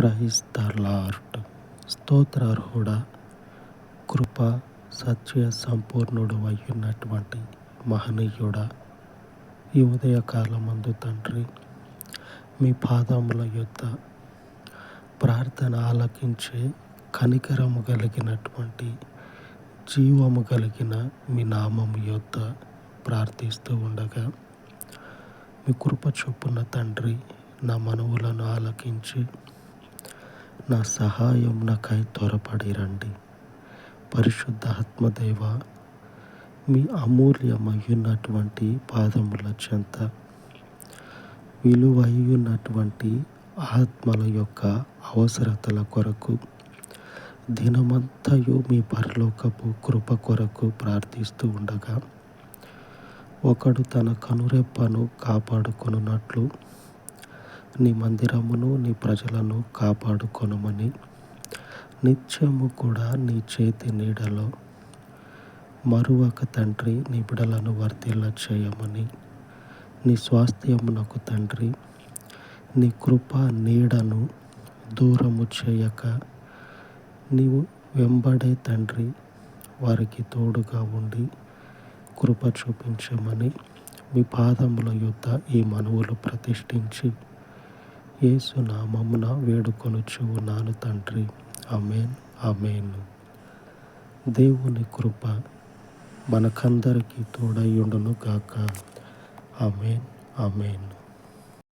Praise the lord స్తోత్రార్హుడ కృప సత్య సంపూర్ణుడు అయ్యున్నటువంటి మహనీయుడ ఈ ఉదయకాలమందు తండ్రి మీ పాదముల యొక్క ప్రార్థన ఆలకించే కనికరము కలిగినటువంటి జీవము కలిగిన మీ నామము యొక్క ప్రార్థిస్తూ ఉండగా మీ కృప చొప్పున తండ్రి నా మనవులను ఆలకించి నా సహాయం నాకై త్వరపడి రండి పరిశుద్ధ ఆత్మదేవ మీ అమూల్యమయ్యున్నటువంటి పాదముల చెంత విలువయ్యున్నటువంటి ఆత్మల యొక్క అవసరతల కొరకు దినమంతయు మీ పరలోకపు కృప కొరకు ప్రార్థిస్తూ ఉండగా ఒకడు తన కనురెప్పను కాపాడుకున్నట్లు నీ మందిరమును నీ ప్రజలను కాపాడుకొనమని. నిత్యము కూడా నీ చేతి నీడలో మరువక తండ్రి నీ బిడలను వర్తిల్ల చేయమని. నీ స్వాస్థ్యమునకు తండ్రి నీ కృప నీడను దూరము చేయక నీవు వెంబడే తండ్రి వారికి తోడుగా ఉండి కృప చూపించమని. మీ పాదముల యొద్ద ఈ మనువులు ప్రతిష్ఠించి ఏసునామమున వేడుకొనుచు ఉన్నాను తండ్రి. అమేన్ అమేన్ దేవుని కృప మనకందరికీ తోడయ్యుండును గాక. అమేన్ అమేన్